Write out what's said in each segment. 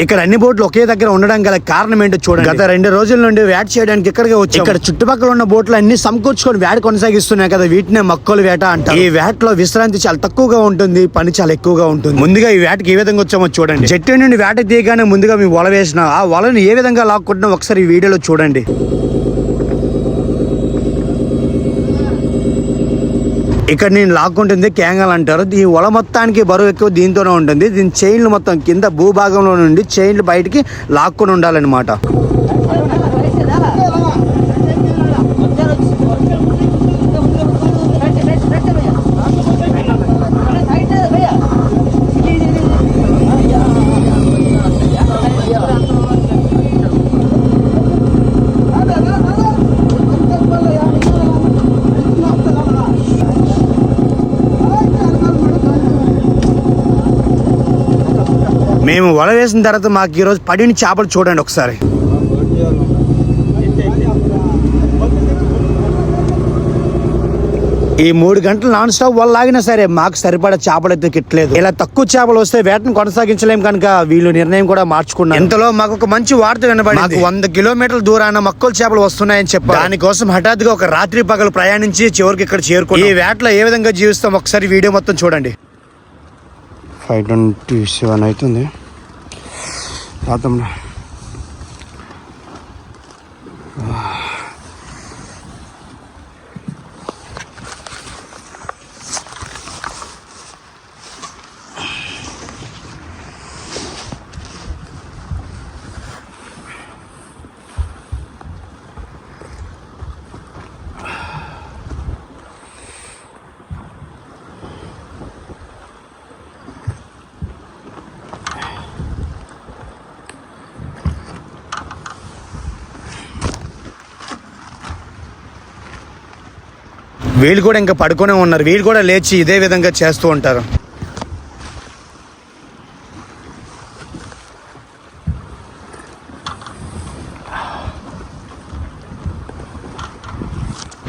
ఇక్కడ అన్ని బోట్లు ఒకే దగ్గర ఉండడం గల కారణం ఏంటో చూడండి. గత రెండు రోజుల నుండి వేట చేయడానికి ఇక్కడికి వచ్చి. ఇక్కడ చుట్టుపక్కల ఉన్న బోట్లు అన్ని సమకూర్చుకొని వేట కొనసాగిస్తున్నాయి కదా వీటినే మక్కలు వేట అంటారు. ఈ వేటలో విశ్రాంతి చాలా తక్కువగా ఉంటుంది పని చాలా ఎక్కువగా ఉంటుంది. ముందుగా ఈ వేటకి ఏ విధంగా వచ్చామో చూడండి. చెట్టు నుండి వేట తీయగానే ముందుగా మీ వల వేసిన ఆ వలను ఏ విధంగా లాక్కుంటున్నా ఒకసారి ఈ వీడియోలో చూడండి. ఇక్కడ నేను లాక్కుంటుంది కేంగల్ అంటారు. ఈ వల మొత్తానికి బరువు ఎక్కువ దీంతోనే ఉంటుంది. దీని చైన్లు మొత్తం కింద భూభాగంలో నుండి చైన్లు బయటికి లాక్కుని ఉండాలన్నమాట. మేము వల వేసిన తర్వాత మాకు ఈరోజు పడిన చేపలు చూడండి ఒకసారి. ఈ మూడు గంటలు నాన్ స్టాప్ వల్ల ఆగినా సరే మాకు సరిపడా చేపలు అయితే కిట్టలేదు. ఇలా తక్కువ చేపలు వస్తే వేటను కొనసాగించలేం కనుక వీళ్ళు నిర్ణయం కూడా మార్చుకున్నారు. ఇంతలో మాకు ఒక మంచి వార్త వినబడి మాకు వంద కిలోమీటర్ల దూరాన మక్కల చేపలు వస్తున్నాయని చెప్పారు. దానికోసం హఠాత్తుగా ఒక రాత్రి పగలు ప్రయాణించి చివరికి ఇక్కడ చేరుకుని ఈ వేటలో ఏ విధంగా జీవిస్తాం? ఒకసారి వీడియో మొత్తం చూడండి. ఫైవ్ ట్వంటీ సెవెన్ అవుతుంది. பார்த்தோம்னா. వీళ్ళు కూడా ఇంకా పడుకునే ఉన్నారు. వీళ్ళు కూడా లేచి ఇదే విధంగా చేస్తూ ఉంటారు.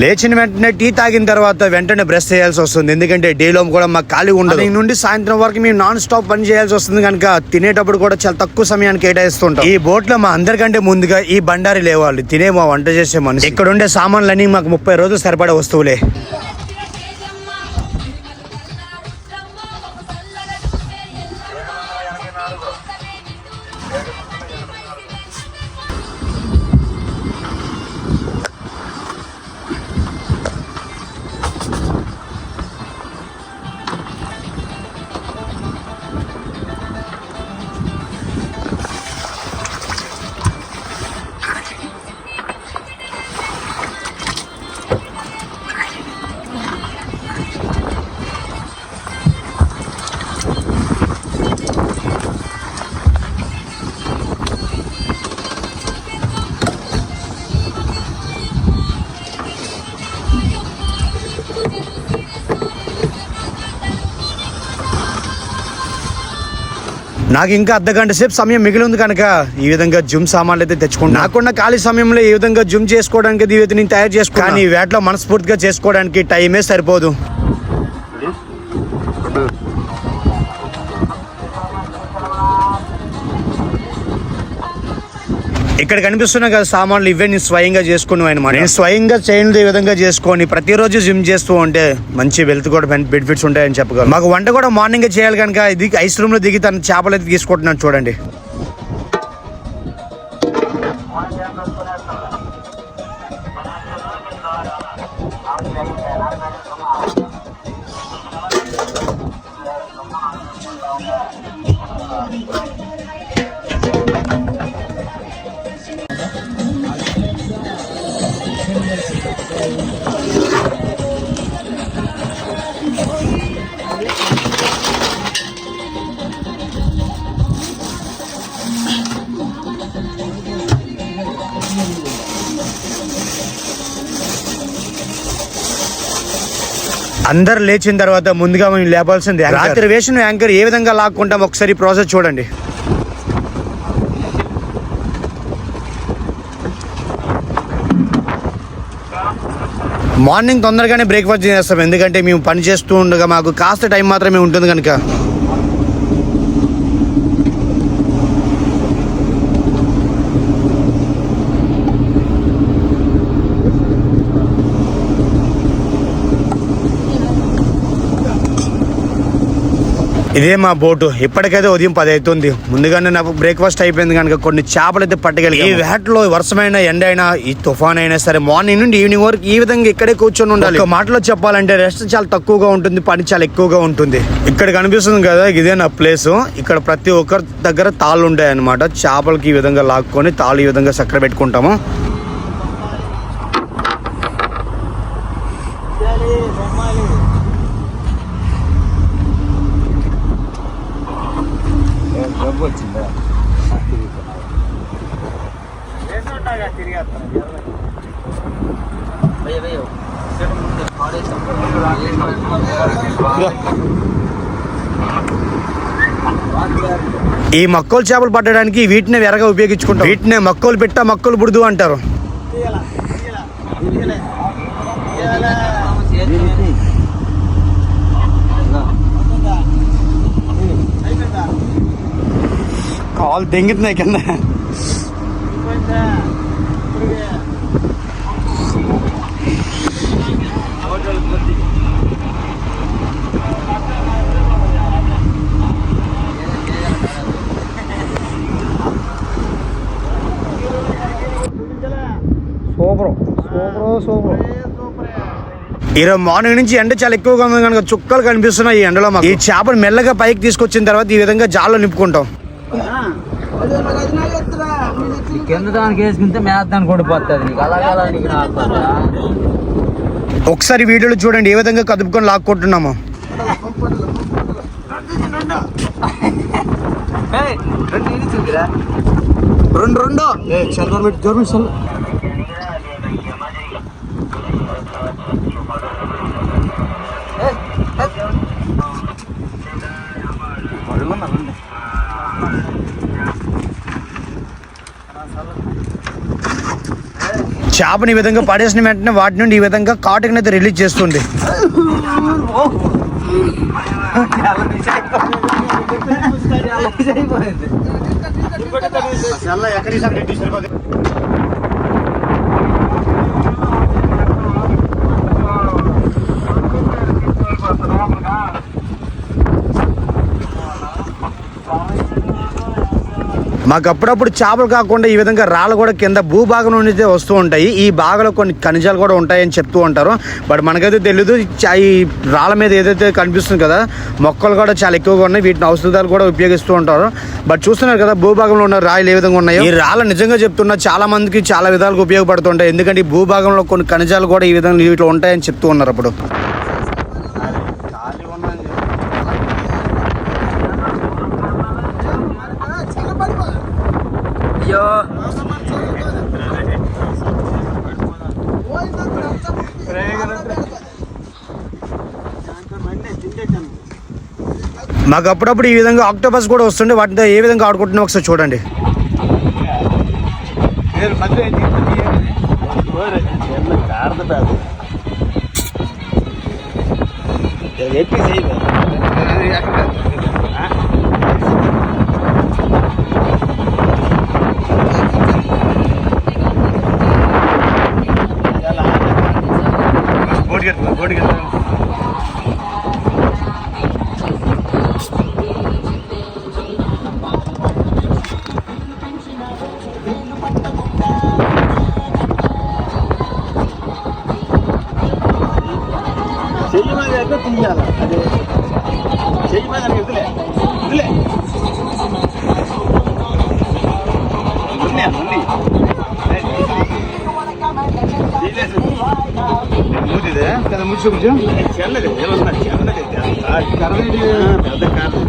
లేచిన వెంటనే టీ తాగిన తర్వాత వెంటనే బ్రష్ చేయాల్సి వస్తుంది. ఎందుకంటే డేలో కూడా మాకు ఖాళీ ఉండదు. ఈ నుండి సాయంత్రం వరకు మేము నాన్ స్టాప్ పని చేయాల్సి వస్తుంది కనుక తినేటప్పుడు కూడా చాలా తక్కువ సమయానికి కేటాయిస్తుంటాం. ఈ బోట్లో మా అందరికంటే ముందుగా ఈ బండారి లేవాలి. తినే మా వంట చేసే మనిషి. ఇక్కడ ఉండే సామాన్లన్నీ మాకు ముప్పై రోజులు సరిపడే వస్తువులే. నాకు ఇంకా అర్ధ గంట సేపు సమయం మిగిలి ఉంది కనుక ఈ విధంగా జిమ్ సామాన్లు అయితే తెచ్చుకుంటాను నాకున్న ఖాళీ సమయంలో ఈ విధంగా జిమ్ చేసుకోవడానికి నేను తయారు చేసుకున్నాను కానీ వేటలో మనస్ఫూర్తిగా చేసుకోవడానికి టైమే సరిపోదు. ఇక్కడ కనిపిస్తున్న కదా సామాన్లు ఇవే నేను స్వయంగా చేసుకున్నాను అనమాట నేను స్వయంగా ఈ విధంగా చేసుకొని ప్రతిరోజు జిమ్ చేస్తూ ఉంటే మంచి వెల్త్ కూడా బెనిఫిట్స్ ఉంటాయని చెప్పగలను. మాకు వంట కూడా మార్నింగ్ చేయాలి కనుక ఇది ఐస్ రూమ్లో దిగి తన చేపలు అయితే తీసుకుంటున్నాను చూడండి. అందరు లేచిన తర్వాత ముందుగా మేము లేపాల్సింది రాత్రి వేసిన యాంకర్ ఏ విధంగా లాక్కుంటాం ఒకసారి ప్రాసెస్ చూడండి. మార్నింగ్ తొందరగానే బ్రేక్ఫాస్ట్ చేస్తాం ఎందుకంటే మేము పని చేస్తూ ఉండగా మాకు కాస్త టైం మాత్రమే ఉంటుంది కనుక. ఇదే మా బోటు. ఇప్పటికైతే ఉదయం పది అవుతుంది. ముందుగానే నాకు బ్రేక్ఫాస్ట్ అయిపోయింది కనుక కొన్ని చేపలు అయితే పట్టగలిగి ఈ వేటలో వర్షమైన ఎండ అయినా ఈ తుఫాన్ అయినా సరే మార్నింగ్ నుండి ఈవినింగ్ వరకు ఈ విధంగా ఇక్కడే కూర్చొని ఉండాలి. ఒక మాటలో చెప్పాలంటే రెస్ట్ చాలా తక్కువగా ఉంటుంది పని చాలా ఎక్కువగా ఉంటుంది. ఇక్కడ కనిపిస్తుంది కదా ఇదే నా ప్లేస్ ఇక్కడ ప్రతి ఒక్కరి దగ్గర తాళ్ళు ఉంటాయి అనమాట చేపలకి ఈ విధంగా లాక్కొని తాళ్ళు ఈ విధంగా చక్కెర పెట్టుకుంటాము. ఈ మక్కలు చేపలు పట్టడానికి వీటినే వెరగా ఉపయోగించుకుంటాం. వీటినే మక్కలు పెట్ట మక్కలు బుడుదు అంటారు. కాలు దెంగుతున్నాయి కింద. సూపర్. Super super. ఈరోజు మార్నింగ్ నుంచి ఎండ చాలా ఎక్కువగా ఉంది కనుక చుక్కలు కనిపిస్తున్నాయి ఈ ఎండలో మాకు. ఈ చేపను మెల్లగా పైకి తీసుకొచ్చిన తర్వాత ఈ విధంగా జాల్లో నింపుకుంటాం. కింద దానికి వేసుకుంటే మేద్దానికి కొడిపోతుంది నీకు అలాగే అలా నీకు రాకుండా ఒకసారి వీడియోలో చూడండి ఏ విధంగా కదుపుకొని లాక్కుంటున్నాము రెండు రెండు చేపని ఈ విధంగా పడేసిన వెంటనే వాటి నుండి ఈ విధంగా కాటుకని అయితే రిలీజ్ చేస్తుంది. మాకు అప్పుడప్పుడు చేపలు కాకుండా ఈ విధంగా రాళ్ళు కూడా కింద భూభాగం నుండి అయితే వస్తూ ఉంటాయి. ఈ భాగంలో కొన్ని ఖనిజాలు కూడా ఉంటాయని చెప్తూ ఉంటారు. బట్ మనకైతే తెలియదు ఈ రాళ్ళ మీద ఏదైతే కనిపిస్తుంది కదా మొక్కలు కూడా చాలా ఎక్కువగా ఉన్నాయి. వీటిని ఔషధాలు కూడా ఉపయోగిస్తూ ఉంటారు. బట్ చూస్తున్నారు కదా భూభాగంలో ఉన్న రాయిలు ఏ విధంగా ఉన్నాయో. ఈ రాళ్ళు నిజంగా చెప్తున్నా చాలా మందికి చాలా విధాలుగా ఉపయోగపడుతుంటాయి. ఎందుకంటే ఈ భూభాగంలో కొన్ని ఖనిజాలు కూడా ఈ విధంగా వీటిలో ఉంటాయని చెప్తూ ఉన్నారు అప్పుడు. మాకు అప్పుడప్పుడు ఈ విధంగా ఆక్టోపస్ కూడా వస్తుండే వాటితో ఏ విధంగా ఆడుకుంటున్నా ఒకసారి చూడండి. చెయ్యి కదా కొంచెం చెల్లది చెల్లది పెద్ద కాదు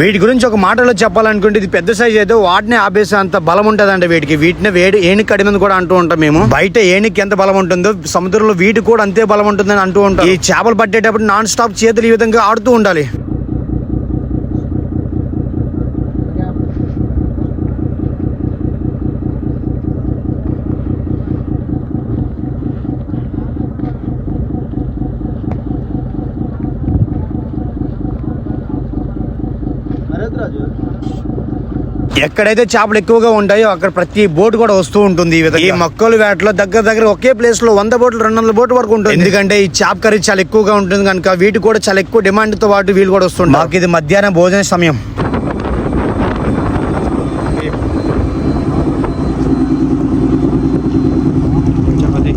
వీటి గురించి ఒక మాటలో చెప్పాలనుకుంటే ఇది పెద్ద సైజ్ అయితే వాటిని ఆపేసే అంత బలం ఉంటుందండి వీటికి. వీటిని వేడి ఏణి కడిమంది కూడా అంటూ ఉంటాం మేము. బయట ఏనికి ఎంత బలం ఉంటుందో సముద్రంలో వీటి కూడా అంతే బలం ఉంటుందని అంటూ ఉంటాం. ఈ చేపలు పట్టేటప్పుడు నాన్ స్టాప్ చేతులు ఈ విధంగా ఆడుతూ ఉండాలి. ఎక్కడైతే చేపలు ఎక్కువగా ఉంటాయో అక్కడ ప్రతి బోట్ కూడా వస్తూ ఉంటుంది ఈ మొక్కలు వేటలో దగ్గర దగ్గర ఒకే ప్లేస్లో వంద బోట్లు రెండు వందల బోట్ వరకు ఉంటుంది. ఎందుకంటే ఈ చేప కర్రీ చాలా ఎక్కువగా ఉంటుంది కనుక వీటి కూడా చాలా ఎక్కువ డిమాండ్తో పాటు వీళ్ళు కూడా వస్తుంటారు. మాకు ఇది మధ్యాహ్నం భోజన సమయం చపాతి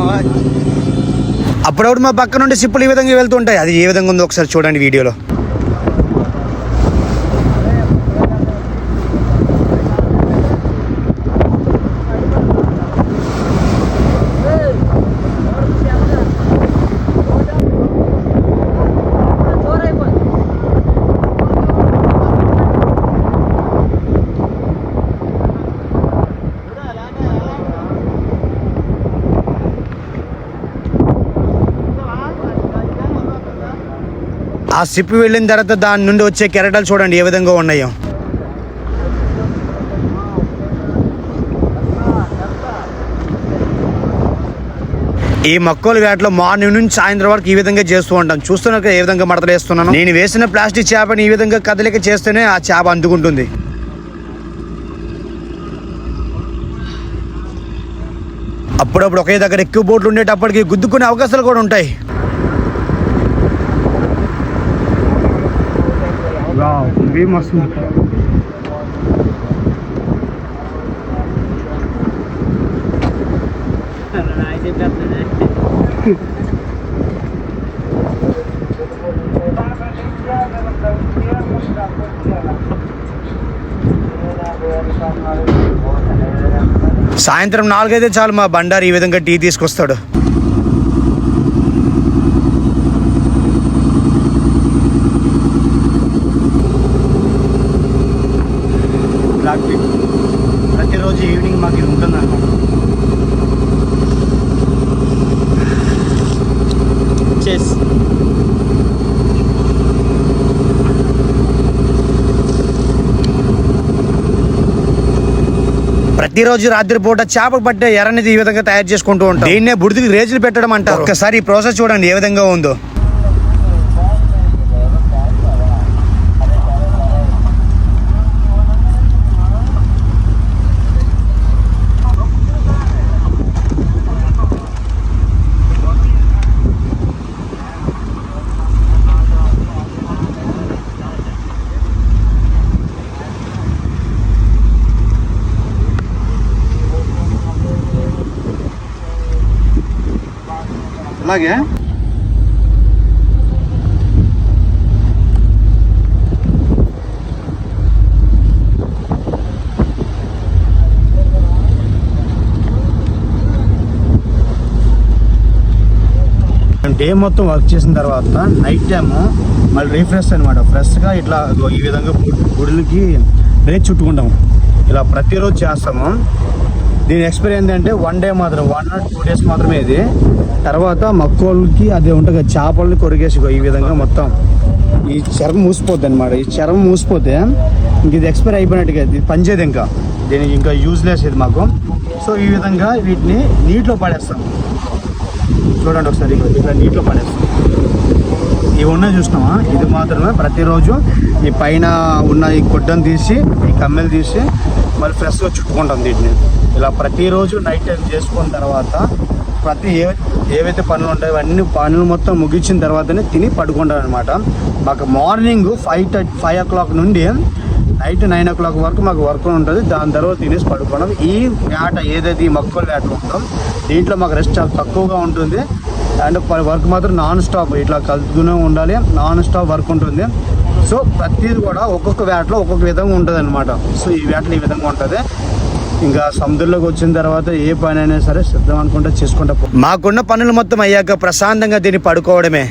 తర్వాత అప్పుడప్పుడు మా పక్క నుండి సిప్పులు ఈ విధంగా వెళ్తుంటాయి అది ఏ విధంగా ఉందో ఒకసారి చూడండి వీడియోలో. ఆ సిప్పి వెళ్ళిన తర్వాత దాని నుండి వచ్చే కెరటాలు చూడండి ఏ విధంగా ఉన్నాయో. ఈ మొక్కలు వేటలో మార్నింగ్ నుంచి సాయంత్రం వరకు ఈ విధంగా చేస్తూ ఉంటాం. చూస్తున్నారు ఏ విధంగా మడతలేస్తున్నాను నేను వేసిన ప్లాస్టిక్ చేపని ఈ విధంగా కదలిక చేస్తేనే ఆ చేప అందుకుంటుంది. అప్పుడప్పుడు ఒకే దగ్గర ఎక్కువ బోట్లు ఉండేటప్పటికి గుద్దుకునే అవకాశాలు కూడా ఉంటాయి. ఇవి మస్తు సాయంత్రం నాలుగైతే చాలు మా బండారు ఈ విధంగా టీ తీసుకొస్తాడు బ్లాక్ టీ ప్రతిరోజు ఈవినింగ్ మాకు ఇది ఉంటుంది చెస్ ప్రతిరోజు రాత్రిపూట చేప పట్టే ఎర్రనిది ఈ విధంగా తయారు చేసుకుంటూ ఉంటాం. దీన్నే బుడిదికి రేజులు పెట్టడం అంటారు. ఒక్కసారి ఈ ప్రాసెస్ చూడండి ఏ విధంగా ఉందో. అలాగే. డే మొత్తం వర్క్ చేసిన తర్వాత నైట్ టైము మళ్ళీ రీఫ్రెష్ అనమాట ఫ్రెష్గా ఇట్లా ఈ విధంగా గుడులకి రేట్ చుట్టుకుంటాము. ఇలా ప్రతిరోజు చేస్తాము. దీని ఎక్స్పైరీ ఏంటంటే వన్ డే మాత్రం వన్ ఆర్ టూ డేస్ మాత్రమే ఇది. తర్వాత మక్కోళ్ళకి అది ఉంటుంది చేపలని కొరికేసుకో ఈ విధంగా మొత్తం. ఈ చర్మం మూసిపోద్ది అనమాట ఈ చర్మం మూసిపోతే ఇంక ఇది ఎక్స్పైర్ అయిపోయినట్టుగా ఇది పనిచేది ఇంకా. దీనికి ఇంకా యూజ్లెస్ ఇది మాకు. సో ఈ విధంగా వీటిని నీటిలో పడేస్తాం. చూడండి ఒకసారి ఇక్కడ నీటిలో పడేస్తాం. ఇవి ఉన్నాయి చూసినామా ఇది మాత్రమే ప్రతిరోజు ఈ పైన ఉన్న ఈ గుడ్డను తీసి ఈ కమ్మెలు తీసి మళ్ళీ ఫ్రెష్గా చుట్టుకుంటాం వీటిని ఇలా ప్రతిరోజు నైట్ టైం చేసుకున్న తర్వాత ప్రతి ఏ ఏవైతే పనులు ఉంటాయో అవన్నీ పనులు మొత్తం ముగించిన తర్వాతనే తిని పడుకుంటాం అనమాట మాకు morning five thirty five o'clock నుండి నైట్ నైన్ ఓ క్లాక్ వరకు మాకు వర్క్ ఉంటుంది. దాని తర్వాత తినేసి పడుకోవడం ఈ వేట ఏదైతే ఈ మక్కువ వేట ఉంటాం దీంట్లో మాకు రెస్ట్ చాలా తక్కువగా ఉంటుంది. అండ్ వర్క్ మాత్రం నాన్ స్టాప్ ఇట్లా కలుపుతూనే ఉండాలి. నాన్ స్టాప్ వర్క్ ఉంటుంది. సో ప్రతిది కూడా ఒక్కొక్క వేటలో ఒక్కొక్క విధంగా ఉంటుంది అనమాట సో ఈ వేటలో ఈ విధంగా ఉంటుంది. ఇంకా సముద్రంలోకి వచ్చిన తర్వాత ఏ పని అయినా సరే సిద్ధం అనుకుంటే చేసుకుంటా మాకున్న పనులు మొత్తం అయ్యాక ప్రశాంతంగా దీన్ని పడుకోవడమే.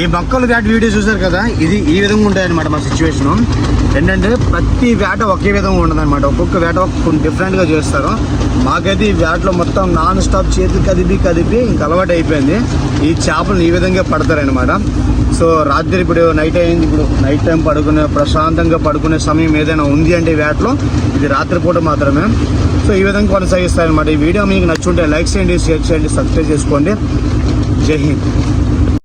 ఈ మొక్కలు వేట వీడియో చూసారు కదా? ఇది ఈ విధంగా ఉంటాయి అనమాట మా సిచ్యువేషన్ ఏంటంటే ప్రతి వేట ఒకే విధంగా ఉండదు అనమాట ఒక్కొక్క వేట కొన్ని డిఫరెంట్గా చేస్తారు. మాకైతే ఈ వేటలో మొత్తం నాన్ స్టాప్ చేతులు కదిపి కదిపి ఇంక అలవాటు అయిపోయింది. ఈ చేపలు ఈ విధంగా పడతారనమాట సో రాత్రి ఇప్పుడు నైట్ అయింది. ఇప్పుడు నైట్ టైం పడుకునే ప్రశాంతంగా పడుకునే సమయం ఏదైనా ఉంది అంటే ఈ వేటలో ఇది రాత్రిపూట మాత్రమే. సో ఈ విధంగా కొనసాగిస్తారనమాట ఈ వీడియో. మీకు నచ్చుంటే లైక్ చేయండి షేర్ చేయండి సబ్స్క్రైబ్ చేసుకోండి. జై హింద్.